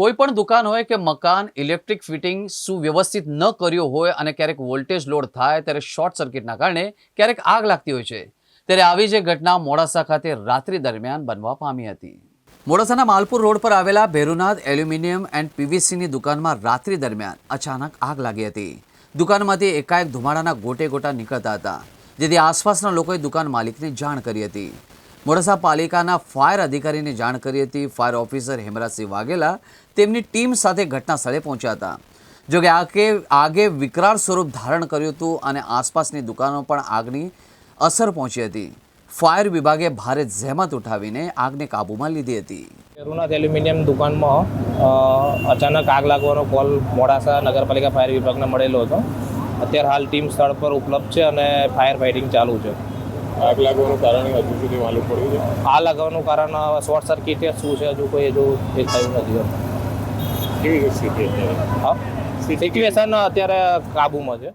કોઈ પણ દુકાન હોય કે મકાન, ઇલેક્ટ્રિક ફિટિંગ સુવ્યવસ્થિત ન કર્યું હોય અને ક્યારેક વોલ્ટેજ લોડ થાય ત્યારે શોર્ટ સર્કિટના કારણે ક્યારેક આગ લાગતી હોય છે. ત્યારે આવી જ ઘટના મોડાસા ખાતે રાત્રિ દરમિયાન બનવા પામી હતી. મોડાસાના માલપુર રોડ પર આવેલા ભેરુનાથ એલ્યુમિનિયમ એન્ડ પીવીસીની દુકાનમાં રાત્રિ દરમિયાન અચાનક આગ લાગી હતી. દુકાનમાંથી એકાએક ધુમાડાના ગોટે ગોટા નીકળતા હતા, જેથી આસપાસના લોકોએ દુકાન માલિકને જાણ કરી હતી. મોડાસા પાલિકાના ફાયર અધિકારીને જાણ કરી હતી. ફાયર ઓફિસર હેમરાજસિંહ વાઘેલા તેમની ટીમ સાથે ઘટના સ્થળે પહોંચ્યા હતા. જોકે આગે આગે વિકરાળ સ્વરૂપ ધારણ કર્યું હતું અને આસપાસની દુકાનો પણ આગની અસર પહોંચી હતી. ફાયર વિભાગે ભારે જહેમત ઉઠાવીને આગને કાબૂમાં લીધી હતી. પેરુનાથ એલ્યુમિનિયમ દુકાનમાં અચાનક આગ લાગવાનો કોલ મોડાસા નગરપાલિકા ફાયર વિભાગને મળેલો હતો. અત્યારે હાલ ટીમ સ્થળ પર ઉપલબ્ધ છે અને ફાયર ફાઇટિંગ ચાલુ છે. આગ લાગવાનું કારણ હજુ સુધી માલુમ પડ્યું છે? આ લાગવાનું કારણ શોર્ટ સર્કિટ શું છે? હજુ કોઈ હજુ એ થયું નથી. કેવી સ્થિતિ અત્યારે? સિચ્યુએશન અત્યારે કાબુમાં છે.